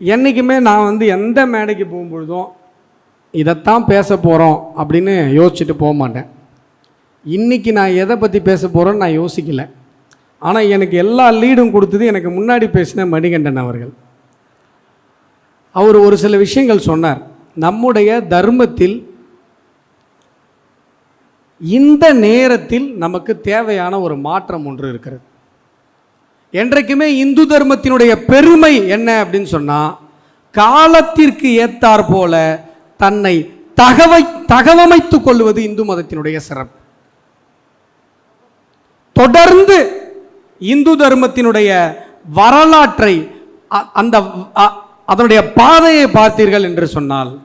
என்றைக்குமே நான் வந்து எந்த மேடைக்கு போகும்பொழுதும் இதைத்தான் பேச போகிறோம் அப்படின்னு யோசிச்சுட்டு போக மாட்டேன். இன்றைக்கி நான் எதை பற்றி பேச போகிறோன்னு நான் யோசிக்கல. ஆனால் எனக்கு எல்லா லீடும் கொடுத்தது எனக்கு முன்னாடி பேசின மணிகண்டன் அவர்கள். அவர் ஒரு சில விஷயங்கள் சொன்னார். நம்முடைய தர்மத்தில் இந்த நேரத்தில் நமக்கு தேவையான ஒரு மாற்றம் ஒன்று இருக்கிறது. என்றைக்குமே இந்து தர்மத்தினுடைய பெருமை என்ன அப்படின்னு சொன்னால் காலத்திற்கு ஏத்தார் போல தன்னை தகவை தகவமைத்துக் கொள்வது இந்து மதத்தினுடைய சிறப்பு. தொடர்ந்து இந்து தர்மத்தினுடைய வரலாற்றை அ- அந்த அதனுடைய பாதையை பார்த்தீர்கள் என்று சொன்னால்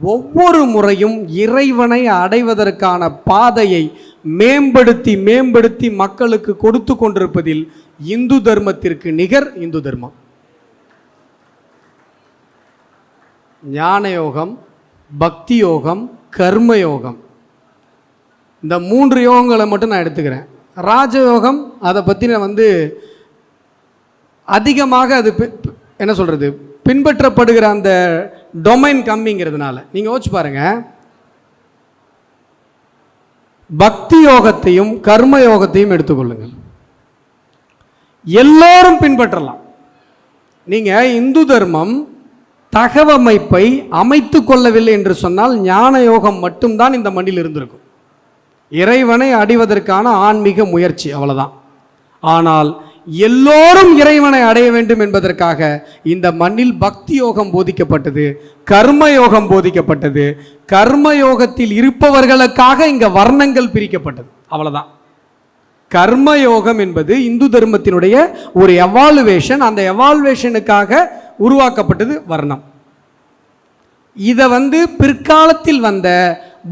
ஒவ்வொரு முறையும் இறைவனை அடைவதற்கான பாதையை மேம்படுத்தி மேம்படுத்தி மக்களுக்கு கொடுத்து கொண்டிருப்பதில் இந்து தர்மத்திற்கு நிகர் இந்து தர்மம். ஞான யோகம் பக்தி யோகம் கர்ம யோகம் இந்த மூன்று யோகங்களை மட்டும் நான் எடுத்துக்கிறேன். ராஜயோகம் அதை பற்றின வந்து அதிகமாக அது என்ன சொல்கிறது பின்பற்றப்படுகிற அந்த டொமைன் கம்மிங்கிறதுனால. நீங்கள் யோசிச்சு பாருங்க. பக்தி யோகத்தையும் கர்ம யோகத்தையும் எடுத்துக்கொள்ளுங்கள். எல்லோரும் பின்பற்றலாம். நீங்கள் இந்து தர்மம் தகவமைப்பை அமைத்து கொள்ளவில்லை என்று சொன்னால் ஞான யோகம் மட்டும்தான் இந்த மண்ணில் இருந்திருக்கும். இறைவனை அடைவதற்கான ஆன்மீக முயற்சி அவ்வளோதான் ஆனால் எல்லோரும் இறைவனை அடைய வேண்டும் என்பதற்காக இந்த மண்ணில் பக்தி யோகம் போதிக்கப்பட்டது கர்ம யோகம் போதிக்கப்பட்டது கர்ம யோகத்தில் இருப்பவர்களுக்காக இங்கே வர்ணங்கள் பிரிக்கப்பட்டது. அவ்வளோதான் கர்மயோகம் என்பது இந்து தர்மத்தினுடைய ஒரு எவாலுவேஷன் அந்த எவாலுவேஷனுக்காக உருவாக்கப்பட்டது வர்ணம். இதை வந்து பிற்காலத்தில் வந்த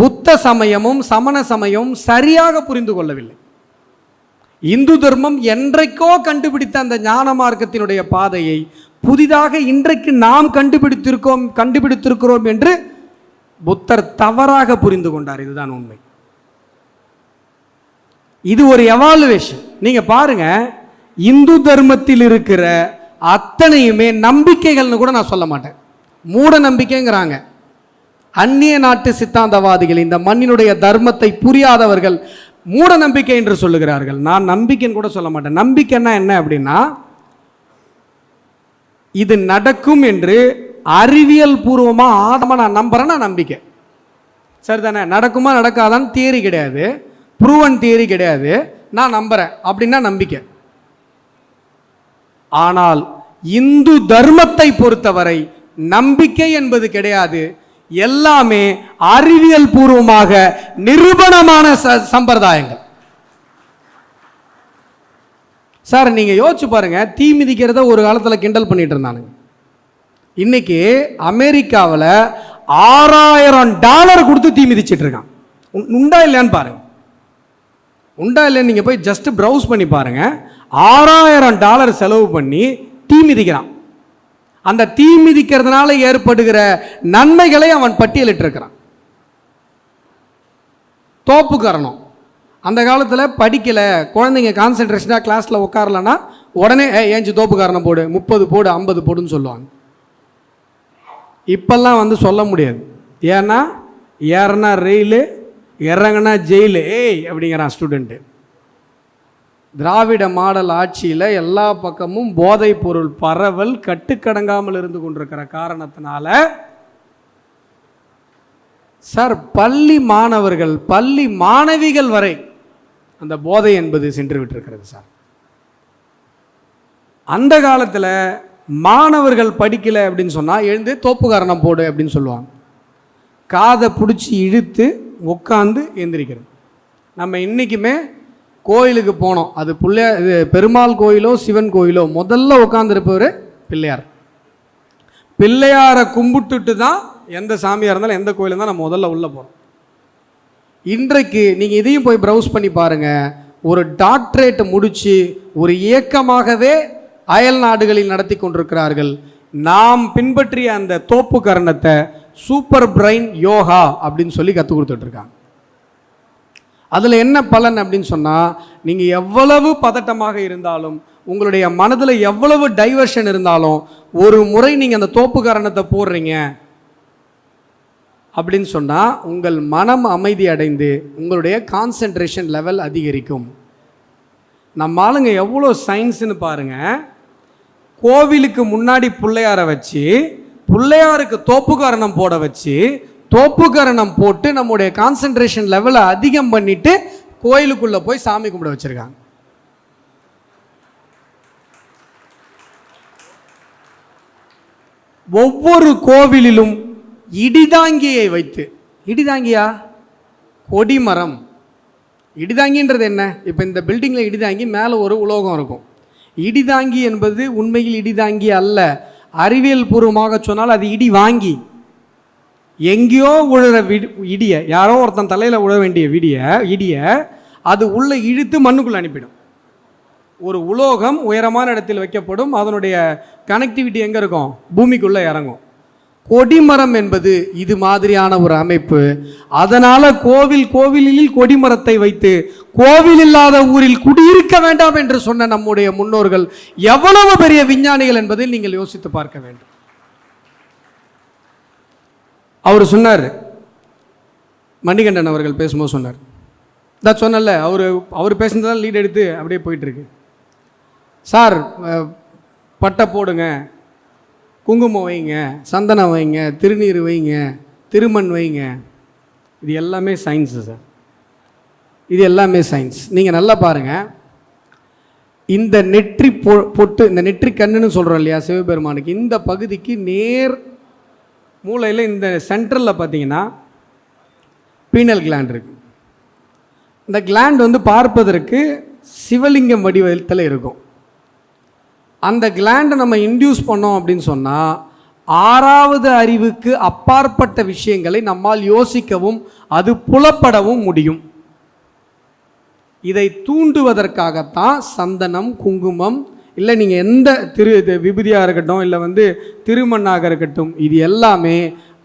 புத்த சமயமும் சமண சமயமும் சரியாக புரிந்து கொள்ளவில்லை. இந்து தர்மம் என்றைக்கோ கண்டுபிடித்த அந்த ஞான மார்க்கத்தினுடைய பாதையை புதிதாக இன்றைக்கு நாம் கண்டுபிடித்திருக்கோம் கண்டுபிடித்திருக்கிறோம் என்று புத்தர் தவறாக புரிந்து கொண்டார். இதுதான் உண்மை. இது ஒரு எவாலுவேஷன் நீங்க பாருங்க இந்து தர்மத்தில் இருக்கிற அத்தனையுமே நம்பிக்கைகள்னு கூட நான் சொல்ல மாட்டேன். மூட நம்பிக்கைங்கிறாங்க. அந்நிய நாட்டு சித்தாந்தவாதிகள் இந்த மண்ணினுடைய தர்மத்தை புரியாதவர்கள் மூட நம்பிக்கை என்று சொல்லுகிறார்கள். நான் நம்பிக்கைன்னு கூட சொல்ல மாட்டேன். நம்பிக்கைன்னா என்ன அப்படின்னா இது நடக்கும் என்று அறிவியல் பூர்வமாக ஆதமாக நான் நம்புறேன்னா நம்பிக்கை. சரிதானே? நடக்குமா நடக்காதான்னு தியரி கிடையாது. ப்ரூவன் தியரி கிடையாது. நான் நம்புகிறேன் அப்படின்னா நம்பிக்கை. ஆனால் இந்து தர்மத்தை பொறுத்தவரை நம்பிக்கை என்பது கிடையாது. எல்லாமே அறிவியல் பூர்வமாக நிரூபணமான ச- சம்பிரதாயங்கள். சார் நீங்கள் யோசிச்சு பாருங்க. தீ மிதிக்கிறத ஒரு காலத்தில் கிண்டல் பண்ணிட்டு இருந்தானுங்க. இன்னைக்கு அமெரிக்காவில் ஆறாயிரம் டாலர் கொடுத்து தீ மிதிச்சிட்டு இருக்கான். உண்டா இல்லையான்னு பாருங்க. உண்டா இல்லைன்னு நீங்கள் போய் ஜஸ்ட் ப்ரௌஸ் பண்ணி பாருங்க. ஆறாயிரம் டாலர் செலவு பண்ணி தீ மிதிக்கிறான். அந்த தீ மிதிக்கிறதுனால ஏற்படுகிற நன்மைகளை அவன் பட்டியலிட்டிருக்கிறான். தோப்பு காரணம் அந்த காலத்தில் படிக்கலை குழந்தைங்க கான்சென்ட்ரேஷனாக கிளாஸில் உட்காரலன்னா உடனே ஏ ஏஞ்சி தோப்பு காரணம் போடு முப்பது போடு ஐம்பது போடுன்னு சொல்லுவாங்க. இப்பெல்லாம் வந்து சொல்ல முடியாது. ஏன்னா ஏறனா ரெயிலு இறங்கினா ஜெயிலு. ஏய் அப்படிங்கிறான் ஸ்டூடெண்ட்டு திராவிட மாடல் ஆட்சியில் எல்லா பக்கமும் போதைப் பொருள் பரவல் கட்டுக்கடங்காமல் இருந்து கொண்டிருக்கிற காரணத்தினால சார் பள்ளி மாணவர்கள் பள்ளி மாணவிகள் வரை அந்த போதை என்பது சென்று விட்டிருக்கிறது சார். அந்த காலத்தில் மாணவர்கள் படிக்கலை அப்படின்னு சொன்னால் எழுந்து தோப்புக்காரணம் போடு அப்படின்னு சொல்லுவாங்க. காதை பிடிச்சி இழுத்து உட்காந்து எந்திரிக்கிறது. நம்ம இன்றைக்குமே கோயிலுக்கு போனோம். அது பிள்ளையா இது பெருமாள் கோயிலோ சிவன் கோயிலோ முதல்ல உட்காந்துருப்பவர் பிள்ளையார். பிள்ளையாரை கும்பிட்டுட்டு தான் எந்த சாமியாக இருந்தாலும் எந்த கோயிலாக தான் நம்ம முதல்ல உள்ளே போகிறோம் இன்றைக்கு நீங்கள் இதையும் போய் ப்ரௌஸ் பண்ணி பாருங்கள் ஒரு டாக்டரேட்டை முடித்து ஒரு இயக்கமாகவே அயல் நாடுகளில் நடத்தி கொண்டிருக்கிறார்கள். நாம் பின்பற்றிய அந்த தோப்பு கரணத்தை சூப்பர் பிரைன் யோகா அப்படின்னு சொல்லி கற்றுக் கொடுத்துட்ருக்காங்க. அதில் என்ன பலன் அப்படின்னு சொன்னால் நீங்கள் எவ்வளவு பதட்டமாக இருந்தாலும் உங்களுடைய மனதில் எவ்வளவு டைவர்ஷன் இருந்தாலும் ஒரு முறை நீங்கள் அந்த தோப்பு காரணத்தை போடுறீங்க அப்படின்னு சொன்னால் உங்கள் மனம் அமைதி அடைந்து உங்களுடைய கான்சென்ட்ரேஷன் லெவல் அதிகரிக்கும். நம்ம ஆளுங்க எவ்வளோ சயின்ஸுன்னு பாருங்கள் கோவிலுக்கு முன்னாடி பிள்ளையாரை வச்சு பிள்ளையாருக்கு தோப்புக்காரணம் போட வச்சு தோப்புக்கரணம் போட்டு நம்முடைய கான்சென்ட்ரேஷன் லெவலை அதிகம் பண்ணிட்டு கோயிலுக்குள்ளே போய் சாமி கும்பிட வச்சுருக்காங்க. ஒவ்வொரு கோவிலிலும் இடிதாங்கியை வைத்து இடிதாங்கியா? கொடிமரம். இடிதாங்கின்றது என்ன? இப்போ இந்த பில்டிங்கில் இடிதாங்கி மேலே ஒரு உலோகம் இருக்கும். இடிதாங்கி என்பது உண்மையில் இடிதாங்கி அல்ல. அறிவியல் பூர்வமாக சொன்னால் அது இடி வாங்கி எங்கேயோ உழுற விடி இடியை யாரோ ஒருத்தன் தலையில் உழ வேண்டிய விடிய இடியை அது உள்ளே இழுத்து மண்ணுக்குள்ளே அனுப்பிடும். ஒரு உலோகம் உயரமான இடத்தில் வைக்கப்படும் அதனுடைய கனெக்டிவிட்டி எங்கே இருக்கும்? பூமிக்குள்ளே இறங்கும். கொடிமரம் என்பது இது மாதிரியான ஒரு அமைப்பு. அதனால கோவில் கோவிலில் கொடிமரத்தை வைத்து கோவில் இல்லாத ஊரில் குடியிருக்க வேண்டாம் என்று சொன்ன நம்முடைய முன்னோர்கள் எவ்வளவு பெரிய விஞ்ஞானிகள் என்பதை நீங்கள் யோசித்து பார்க்க வேண்டும். அவர் சொன்னார். மணிகண்டன் அவர்கள் பேசும்போது சொன்னார். தான் சொன்னல அவர் அவர் பேசுனதான் லீட் எடுத்து அப்படியே போயிட்டுருக்கு சார் பட்டை போடுங்க குங்குமம் வைங்க சந்தனம் வைங்க திருநீர் வைங்க திருமண் வைங்க. இது எல்லாமே சயின்ஸு சார் இது எல்லாமே சயின்ஸ் நீங்கள் நல்லா பாருங்கள் இந்த நெற்றி பொ பொட்டு இந்த நெற்றி கண்ணுன்னு சொல்கிறோம் இல்லையா சிவபெருமானுக்கு இந்த பகுதிக்கு நேர் மூளையில் இந்த சென்ட்ரலில் பார்த்தீங்கன்னா பீனல் கிளாண்ட் இருக்கு. இந்த கிளாண்ட் வந்து பார்ப்பதற்கு சிவலிங்கம் வடிவத்தில் இருக்கும். அந்த கிளாண்டை நம்ம இன்டியூஸ் பண்ணோம் அப்படின்னு சொன்னால் ஆறாவது அறிவுக்கு அப்பாற்பட்ட விஷயங்களை நம்மால் யோசிக்கவும் அது புலப்படவும் முடியும். இதை தூண்டுவதற்காகத்தான் சந்தனம் குங்குமம் இல்லை நீங்கள் எந்த திரு இது இருக்கட்டும் இல்லை வந்து திருமண்ணாக இருக்கட்டும் இது எல்லாமே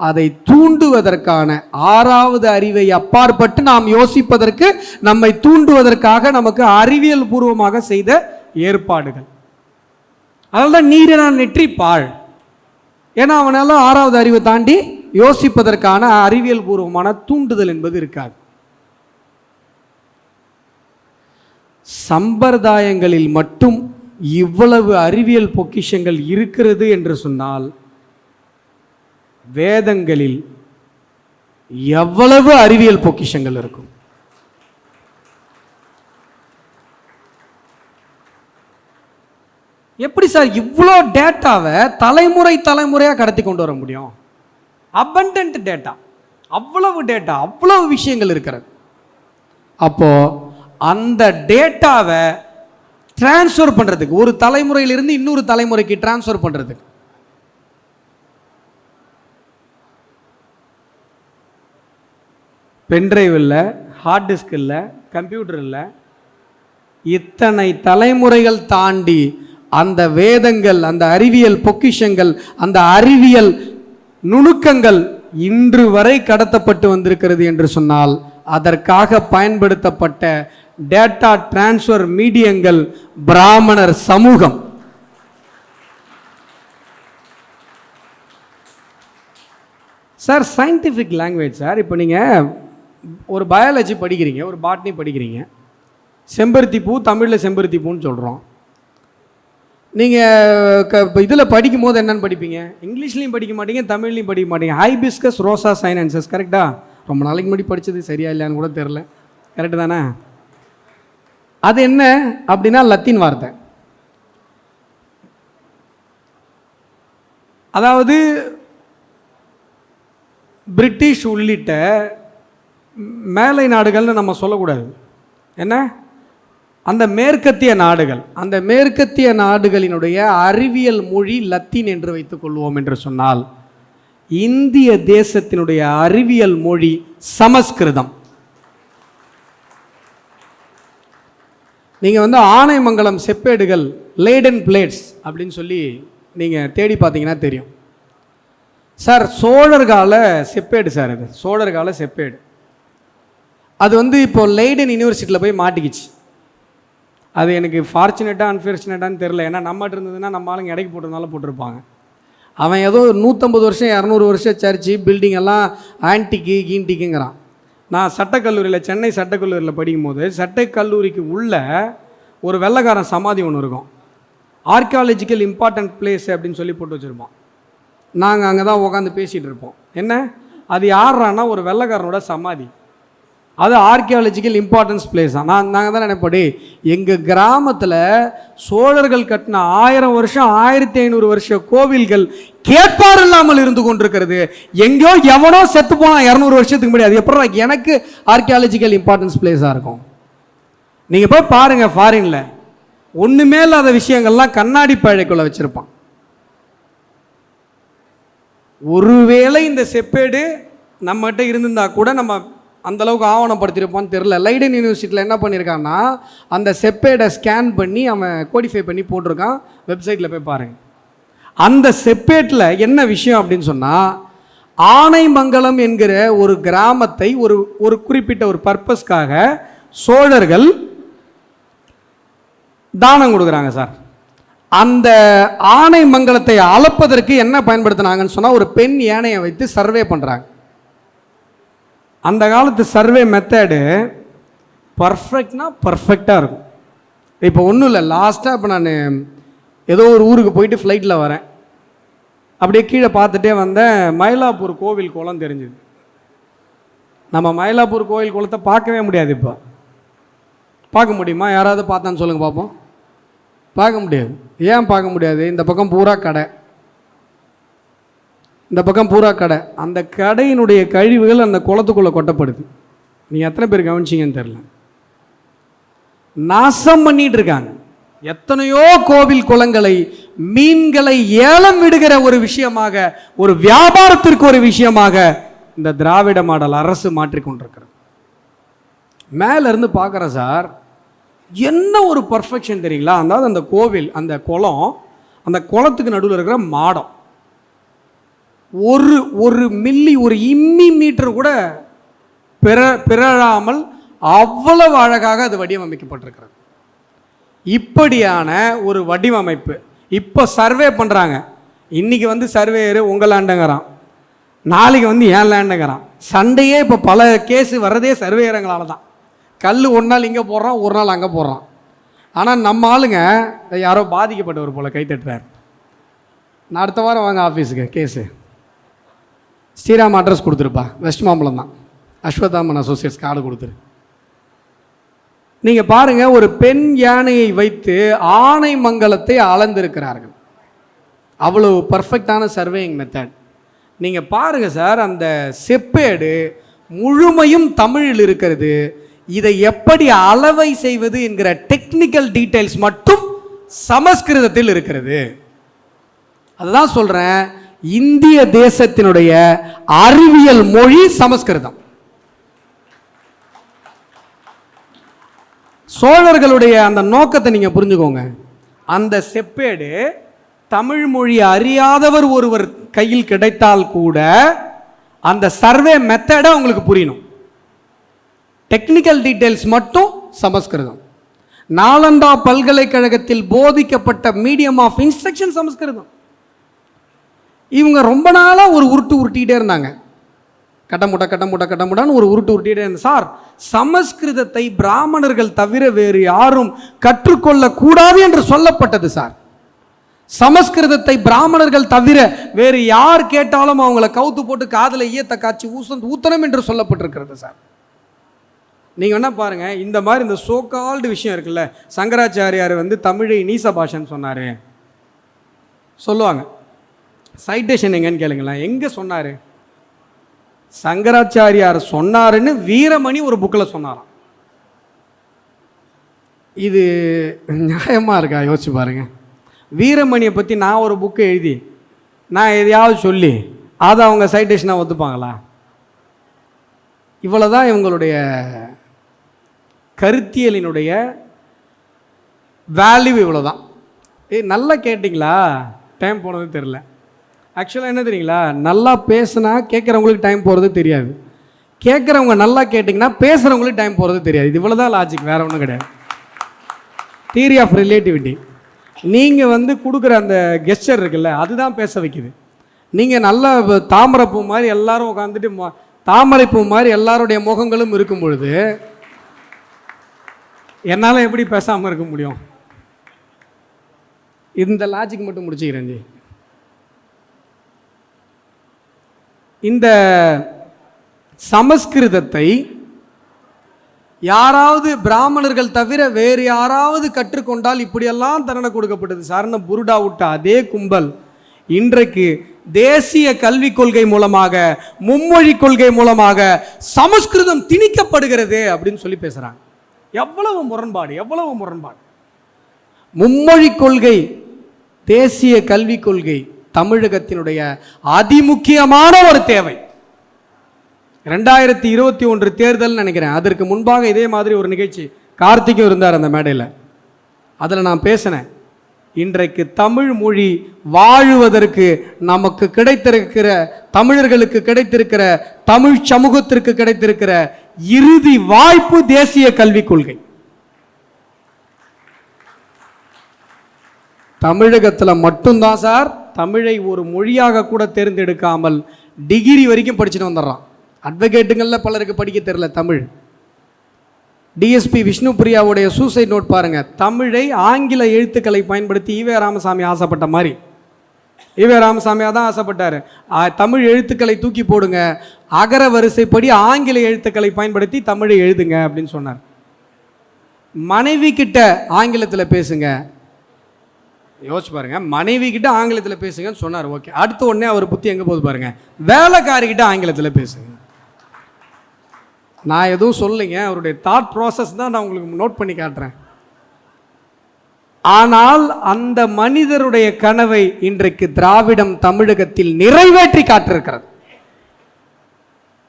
அதை தூண்டுவதற்கான ஆறாவது அறிவை அப்பாற்பட்டு நாம் யோசிப்பதற்கு நம்மை தூண்டுவதற்காக நமக்கு அறிவியல் பூர்வமாக செய்த ஏற்பாடுகள். அதனால தான் நீரை நெற்றி பாழ் ஏன்னா அவனால் ஆறாவது அறிவை தாண்டி யோசிப்பதற்கான அறிவியல் பூர்வமான தூண்டுதல் என்பது இருக்காது. சம்பிரதாயங்களில் மட்டும் இவ்வளவு அறிவியல் பொக்கிஷங்கள் இருக்கிறது என்று சொன்னால் வேதங்களில் எவ்வளவு அறிவியல் பொக்கிஷங்கள் இருக்கும்? எப்படி சார் இவ்வளோ டேட்டாவை தலைமுறை தலைமுறையாக கடத்தி கொண்டு வர முடியும்? அபண்டன்ட் டேட்டா அவ்வளவு டேட்டா அவ்வளவு விஷயங்கள் இருக்கிறது. அப்போது அந்த டேட்டாவை டிரான்ஸ்ஃபர் பண்ணுறதுக்கு ஒரு தலைமுறையிலிருந்து இன்னொரு தலைமுறைக்கு டிரான்ஸ்ஃபர் பண்ணுறதுக்கு பென்ட்ரைவ் இல்லை ஹார்ட் டிஸ்க் இல்லை கம்ப்யூட்டர் இல்லை இத்தனை தலைமுறைகள் தாண்டி அந்த வேதங்கள் அந்த அறிவியல் பொக்கிஷங்கள் அந்த அறிவியல் நுணுக்கங்கள் இன்று வரை கடத்தப்பட்டு வந்திருக்கிறது என்று சொன்னால் அதற்காக பயன்படுத்தப்பட்ட டேட்டா டிரான்ஸ்ஃபர் மீடியங்கள் பிராமணர் சமூகம். சார் சயின்டிஃபிக் லாங்குவேஜ் சார் இப்போ நீங்கள் ஒரு பயாலஜி படிக்கிறீங்க ஒரு பாட்னி படிக்கிறீங்க. செம்பருத்தி பூ தமிழில் செம்பருத்தி பூன்னு சொல்கிறோம் நீங்கள் க இப்போ இதில் படிக்கும் போது என்னென்னு படிப்பீங்க? இங்கிலீஷ்லையும் படிக்க மாட்டீங்க தமிழ்லையும் படிக்க மாட்டீங்க. ஹைபிஸ்கஸ் ரோசா சைனான்சஸ் கரெக்டாக ரொம்ப நாளைக்கு முன்னாடி படித்தது சரியா இல்லையான்னு கூட தெரில கரெக்டு தானே? அது என்ன அப்படின்னா லத்தீன் வார்த்தை. அதாவது பிரிட்டிஷ் உள்ளிட்ட மேலை நாடுகள்னு நம்ம சொல்லக்கூடாது. என்ன? அந்த மேற்கத்திய நாடுகள் அந்த மேற்கத்திய நாடுகளினுடைய அறிவியல் மொழி லத்தீன் என்று வைத்துக் கொள்வோம் என்று சொன்னால் இந்திய தேசத்தினுடைய அறிவியல் மொழி சமஸ்கிருதம். நீங்கள் வந்து ஆனைமங்கலம் செப்பேடுகள் லேடன் பிளேட்ஸ் அப்படின்னு சொல்லி நீங்கள் தேடி பார்த்தீங்கன்னா தெரியும். சார் சோழர் கால செப்பேடு சார் இது. சோழர் கால செப்பேடு. அது வந்து இப்போ லைடன் யூனிவர்சிட்டியில் போய் மாட்டிக்கிச்சு. அது எனக்கு ஃபார்ச்சுனேட்டாக அன்ஃபார்ச்சுனேட்டான்னு தெரில ஏன்னா நம்மகிட்ட இருந்ததுன்னா நம்ம ஆளுங்க இடைக்கு போட்டிருந்தாலும் போட்டிருப்பாங்க. அவன் ஏதோ நூற்றம்பது வருஷம் இரநூறு வருஷம் சர்ச்சு பில்டிங் எல்லாம் ஆன்டிக்கு கீன்டிக்குங்கிறான் நான் சட்டக்கல்லூரியில் சென்னை சட்டக்கல்லூரியில் படிக்கும்போது சட்டக்கல்லூரிக்கு உள்ள ஒரு வெள்ளைக்காரன் சமாதி ஒன்று இருக்கும். ஆர்கியாலஜிக்கல் இம்பார்ட்டன்ட் பிளேஸ் அப்படின்னு சொல்லி போட்டு வச்சுருப்போம் நாங்கள் அங்கே தான் உட்காந்து பேசிகிட்டு இருப்போம். என்ன? அது யார்றான்னா ஒரு வெள்ளைக்காரனோட சமாதி. அது ஆர்கியாலஜிக்கல் இம்பார்ட்டன்ஸ் பிளேஸ் தான் நான் நாங்கள் தான் நினைப்படி எங்கள் கிராமத்தில் சோழர்கள் கட்டின ஆயிரம் வருஷம் ஆயிரத்தி ஐநூறு வருஷ கோவில்கள் கேட்பார் இல்லாமல் இருந்து கொண்டிருக்கிறது. எங்கேயோ எவனோ செத்து போனால் இரநூறு வருஷத்துக்கு முன்னாடி அது எப்படி எனக்கு ஆர்கியாலஜிக்கல் இம்பார்ட்டன்ஸ் பிளேஸாக இருக்கும். நீங்கள் போய் பாருங்கள் ஃபாரினில் ஒன்றுமே இல்லாத விஷயங்கள்லாம் கண்ணாடி பழைக்குள்ளே வச்சுருப்பான். ஒருவேளை இந்த செப்பேடு நம்மகிட்ட இருந்திருந்தா கூட நம்ம அந்தளவுக்கு ஆவணப்படுத்தியிருப்பான்னு தெரில லைடன் யூனிவர்சிட்டியில் என்ன பண்ணியிருக்கான்னா அந்த செப்பேடை ஸ்கேன் பண்ணி அவன் கோடிஃபை பண்ணி போட்டிருக்கான். வெப்சைட்டில் போய் பாருங்கள் அந்த செப்பேட்டில் என்ன விஷயம் அப்படின்னு சொன்னால் ஆனைமங்கலம் என்கிற ஒரு கிராமத்தை ஒரு ஒரு குறிப்பிட்ட ஒரு பர்பஸ்க்காக சோழர்கள் தானம் கொடுக்குறாங்க சார். அந்த ஆனை மங்கலத்தை அளப்பதற்கு என்ன பயன்படுத்தினாங்கன்னு சொன்னால் ஒரு பெண் யானையை வைத்து சர்வே பண்ணுறாங்க அந்த காலத்து சர்வே மெத்தடு பர்ஃபெக்ட்னா பர்ஃபெக்டாக இருக்கும். இப்போ ஒன்றும் இல்லை லாஸ்ட்டாக இப்போ நான் ஏதோ ஒரு ஊருக்கு போயிட்டு ஃப்ளைட்டில் வரேன். அப்படியே கீழே பார்த்துட்டே வந்தேன் மயிலாப்பூர் கோவில் குளம் தெரிஞ்சுது. நம்ம மயிலாப்பூர் கோவில் குளத்தை பார்க்கவே முடியாது இப்போ. பார்க்க முடியுமா? யாராவது பார்த்தான்னு சொல்லுங்கள் பார்ப்போம். பார்க்க முடியாது. ஏன் பார்க்க முடியாது? இந்த பக்கம் பூரா கடை. இந்த பக்கம் பூரா கடை. அந்த கடையினுடைய கழிவுகள் அந்த குளத்துக்குள்ளே கொட்டப்படுது. நீங்கள் எத்தனை பேர் கவனிச்சிங்கன்னு தெரில நாசம் பண்ணிட்டு இருக்காங்க. எத்தனையோ கோவில் குளங்களை மீன்களை ஏலம் விடுகிற ஒரு விஷயமாக ஒரு வியாபாரத்திற்கு ஒரு விஷயமாக இந்த திராவிட மாடல் அரசு மாற்றிக்கொண்டிருக்கிறது மேலேருந்து பார்க்குறேன் சார் என்ன ஒரு பர்ஃபெக்ஷன் தெரியுங்களா? அதாவது அந்த கோவில் அந்த குளம் அந்த குளத்துக்கு நடுவில் இருக்கிற மாடம். ஒரு ஒரு மில்லி ஒரு இம்மி மீட்டர் கூட பிற பிறழாமல் அவ்வளவு அழகாக அது வடிவமைக்கப்பட்டிருக்கிறது. இப்படியான ஒரு வடிவமைப்பு இப்போ சர்வே பண்ணுறாங்க இன்றைக்கி வந்து சர்வேயர் உங்கள் லேண்டுங்கிறான் நாளைக்கு வந்து ஏன் லேண்டுங்கிறான் சண்டையே இப்போ பல கேஸு வர்றதே சர்வேயரங்களால் தான். கல் ஒரு நாள் இங்கே போடுறான் ஒரு நாள் அங்கே போடுறான். ஆனால் நம்ம ஆளுங்க யாரோ பாதிக்கப்பட்டவர் போல் கை தட்டுறாரு. நான் அடுத்த வாரம் வாங்க ஆஃபீஸுக்கு கேஸு ஸ்ரீராம் அட்ரஸ் கொடுத்துருப்பா. வெஸ்ட் மாம்பலம் தான். அஸ்வதாமன் அசோசியேட்ஸ் கார்டு கொடுத்துரு. நீங்கள் பாருங்கள் ஒரு பெண் யானையை வைத்து ஆணை மங்கலத்தை அளந்திருக்கிறார்கள். அவ்வளோ பர்ஃபெக்டான சர்வேயிங் மெத்தட் நீங்கள் பாருங்கள் சார் அந்த செப்பேடு முழுமையும் தமிழில் இருக்கிறது. இதை எப்படி அளவை செய்வது என்கிற டெக்னிக்கல் டீட்டெயில்ஸ் மட்டும் சமஸ்கிருதத்தில் இருக்கிறது. அதுதான் சொல்கிறேன் இந்திய தேசத்தினுடைய அறிவியல் மொழி சமஸ்கிருதம். சோழர்களுடைய அந்த நோக்கத்தை நீங்கள் புரிஞ்சுக்கோங்க. அந்த செப்பேடு தமிழ் மொழி அறியாதவர் ஒருவர் கையில் கிடைத்தால் கூட அந்த சர்வே மெத்தடை உங்களுக்கு புரியணும். டெக்னிக்கல் டீட்டெயில்ஸ் மட்டும் சமஸ்கிருதம். நாலந்தா பல்கலைக்கழகத்தில் போதிக்கப்பட்ட மீடியம் ஆஃப் இன்ஸ்ட்ரக்ஷன் சமஸ்கிருதம். இவங்க ரொம்ப நாளாக ஒரு உருட்டு உருட்டிகிட்டே இருந்தாங்க. கட்டமுட்டை கட்டமுட்டை கட்டமுட்டான்னு ஒரு உருட்டு உருட்டிகிட்டே இருந்தேன் சார் சமஸ்கிருதத்தை பிராமணர்கள் தவிர வேறு யாரும் கற்றுக்கொள்ளக்கூடாது என்று சொல்லப்பட்டது சார். சமஸ்கிருதத்தை பிராமணர்கள் தவிர வேறு யார் கேட்டாலும் அவங்கள கவுத்து போட்டு காதில் ஈயத்த காய்ச்சி ஊசந்து ஊத்தனம் என்று சொல்லப்பட்டிருக்கிறது சார். நீங்கள் என்ன பாருங்கள் இந்த மாதிரி இந்த சோக்கால்டு விஷயம் இருக்குல்ல சங்கராச்சாரியார் வந்து தமிழை நீச பாஷன்னு சொன்னார். சொல்லுவாங்க. சைட்டேஷன் எங்கன்னு கேளுங்களேன். எங்கே சொன்னார்? சங்கராச்சாரியார் சொன்னாருன்னு வீரமணி ஒரு புக்கில் சொன்னாராம். இது நியாயமாக இருக்கா? யோசிச்சு பாருங்க. வீரமணியை பற்றி நான் ஒரு புக்கு எழுதி நான் எதையாவது சொல்லி அதை அவங்க சைட்டேஷனாக ஒத்துப்பாங்களா? இவ்வளோதான் இவங்களுடைய கருத்தியலினுடைய வேல்யூ இவ்வளோதான் ஏ நல்லா கேட்டிங்களா? டைம் போனது தெரில ஆக்சுவலாக என்ன தெரியுங்களா? நல்லா பேசுனா கேட்குறவங்களுக்கு டைம் போகிறது தெரியாது. கேட்குறவங்க நல்லா கேட்டிங்கன்னா பேசுகிறவங்களுக்கு டைம் போகிறது தெரியாது. இது இவ்வளோ தான் லாஜிக் வேறு ஒன்றும் கிடையாது. தியரி ஆஃப் ரிலேட்டிவிட்டி நீங்கள் வந்து கொடுக்குற அந்த கெஸ்டர் இருக்குல்ல அதுதான் பேச வைக்குது. நீங்கள் நல்ல தாமரைப்பூ மாதிரி எல்லாரும் உட்காந்துட்டு தாமரைப்பூ மாதிரி எல்லாருடைய முகங்களும் இருக்கும் பொழுது என்னால் எப்படி பேசாமல் இருக்க முடியும்? இந்த லாஜிக் மட்டும் முடிச்சுக்கிறேன் ஜி. இந்த சமஸ்கிருதத்தை யாராவது பிராமணர்கள் தவிர வேறு யாராவது கற்றுக்கொண்டால் இப்படியெல்லாம் தண்டனை கொடுக்கப்பட்டது. சரண புருடா விட்ட அதே கும்பல் இன்றைக்கு தேசிய கல்விக் கொள்கை மூலமாக மும்மொழி கொள்கை மூலமாக சமஸ்கிருதம் திணிக்கப்படுகிறது அப்படின்னு சொல்லி பேசுகிறாங்க எவ்வளவு முரண்பாடு எவ்வளவு முரண்பாடு. மும்மொழி கொள்கை தேசிய கல்விக் கொள்கை தமிழகத்தினுடைய அதிமுக்கியமான ஒரு தேவை. ரெண்டாயிரத்தி இருபத்தி ஒன்று தேர்தல் நினைக்கிறேன். அதற்கு முன்பாக இதே மாதிரி ஒரு நிகழ்ச்சி கார்த்திக்கும் இருந்தார் அந்த மேடையில். அதில் நான் பேசினேன். இன்றைக்கு தமிழ் மொழி வாழுவதற்கு நமக்கு கிடைத்திருக்கிற தமிழர்களுக்கு கிடைத்திருக்கிற தமிழ் சமூகத்திற்கு கிடைத்திருக்கிற இறுதி வாய்ப்பு தேசிய கல்விக் கொள்கை. தமிழகத்தில் மட்டும்தான் சார். தமிழை ஒரு மொழியாக கூட தேர்ந்தெடுக்காமல் டிகிரி வரைக்கும் படிச்சுட்டு வந்துடுறான். அட்வொகேட்டுங்களில் பலருக்கு படிக்க தெரில தமிழ். டிஎஸ்பி விஷ்ணு பிரியாவுடைய சூசைட் நோட் பாருங்கள் தமிழை ஆங்கில எழுத்துக்களை பயன்படுத்தி ஈவே ராமசாமி ஆசைப்பட்ட மாதிரி. ஈவே ராமசாமியாக தான் ஆசைப்பட்டார். தமிழ் எழுத்துக்களை தூக்கி போடுங்க. அகர வரிசைப்படி ஆங்கில எழுத்துக்களை பயன்படுத்தி தமிழை எழுதுங்க அப்படின்னு சொன்னார். மனைவி கிட்ட ஆங்கிலத்தில் பேசுங்க. யோசிச்சு பாருங்கள் மனைவி கிட்ட ஆங்கிலத்தில் பேசுங்கன்னு சொன்னார். ஓகே. அடுத்த உடனே அவர் புத்தி எங்கே போகுது பாருங்கள் வேலைக்காரிக்கிட்ட ஆங்கிலத்தில் பேசுங்க. நான் எதுவும் சொல்லுங்க அவருடைய தாட் ப்ராசஸ் தான் நான் உங்களுக்கு நோட் பண்ணி காட்டுறேன். ஆனால் அந்த மனிதருடைய கனவை இன்றைக்கு திராவிடம் தமிழகத்தில் நிறைவேற்றி காட்டிருக்கிறது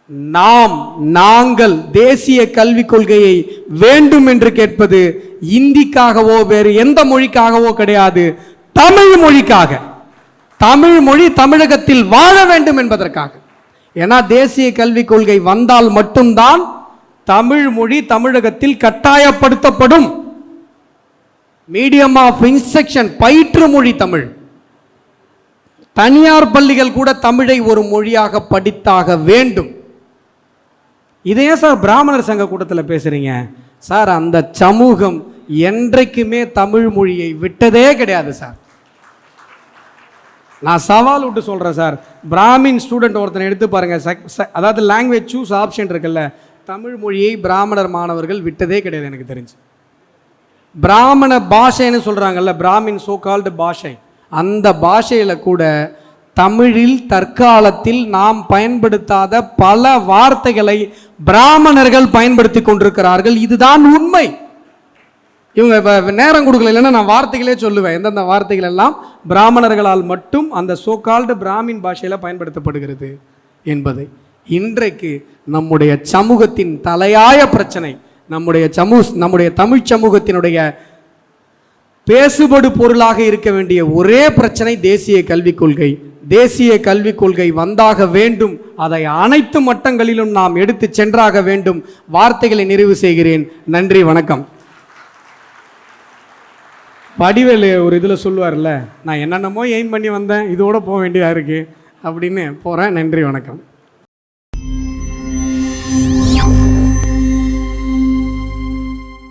நாம் நாங்கள் தேசிய கல்விக் கொள்கையை வேண்டும் என்று கேட்பது இந்திக்காகவோ வேறு எந்த மொழிக்காகவோ கிடையாது. தமிழ் மொழிக்காக. தமிழ் மொழி தமிழகத்தில் வாழ வேண்டும் என்பதற்காக. ஏன்னா தேசிய கல்விக் கொள்கை வந்தால் மட்டும்தான் தமிழ் மொழி தமிழகத்தில் கட்டாயப்படுத்தப்படும். மீடியம் ஆஃப் இன்ஸ்ட்ரக்ஷன் பயிற்று மொழி தமிழ். தனியார் பள்ளிகள் கூட தமிழை ஒரு மொழியாக படித்தாக வேண்டும். இதை ஏன் சார் பிராமணர் சங்க கூட்டத்தில் பேசுகிறீங்க சார் அந்த சமூகம் என்றைக்குமே தமிழ் மொழியை விட்டதே கிடையாது சார். நான் சவால் விட்டு சொல்கிறேன் சார். பிராமின் ஸ்டூடெண்ட் ஒருத்தனை எடுத்து பாருங்கள் சக்- ச- அதாவது லாங்குவேஜ் சூஸ் ஆப்ஷன் இருக்குல்ல தமிழ் மொழியை பிராமணர் மாணவர்கள் விட்டதே கிடையாது எனக்கு தெரிஞ்சு. பிராமண பாஷைன்னு சொல்கிறாங்கல்ல பிராமின் சோ கால்டு பாஷை. அந்த பாஷையில் கூட தமிழில் தற்காலத்தில் நாம் பயன்படுத்தாத பல வார்த்தைகளை பிராமணர்கள் பயன்படுத்தி கொண்டிருக்கிறார்கள். இதுதான் உண்மை. இவங்க நேரம் கொடுக்கல இல்லைன்னா நான் வார்த்தைகளே சொல்லுவேன். எந்தெந்த வார்த்தைகள் எல்லாம் பிராமணர்களால் மட்டும் அந்த சோகால்டு பிராமின் பாஷையில் பயன்படுத்தப்படுகிறது என்பதை. இன்றைக்கு நம்முடைய சமூகத்தின் தலையாய பிரச்சனை நம்முடைய சமூ நம்முடைய தமிழ் சமூகத்தினுடைய பேசுபடு பொருளாக இருக்க வேண்டிய ஒரே பிரச்சனை தேசிய கல்விக் கொள்கை. தேசிய கல்விக் கொள்கை வந்தாக வேண்டும். அதை அனைத்து மட்டங்களிலும் நாம் எடுத்து சென்றாக வேண்டும். வார்த்தைகளை நிறைவு செய்கிறேன். நன்றி வணக்கம். வடிவேலு ஒரு இதில் சொல்லுவார்ல நான் என்னென்னமோ எய்ம் பண்ணி வந்தேன் இதோட போக வேண்டியதாக இருக்குது அப்படின்னு போகிறேன் நன்றி வணக்கம்.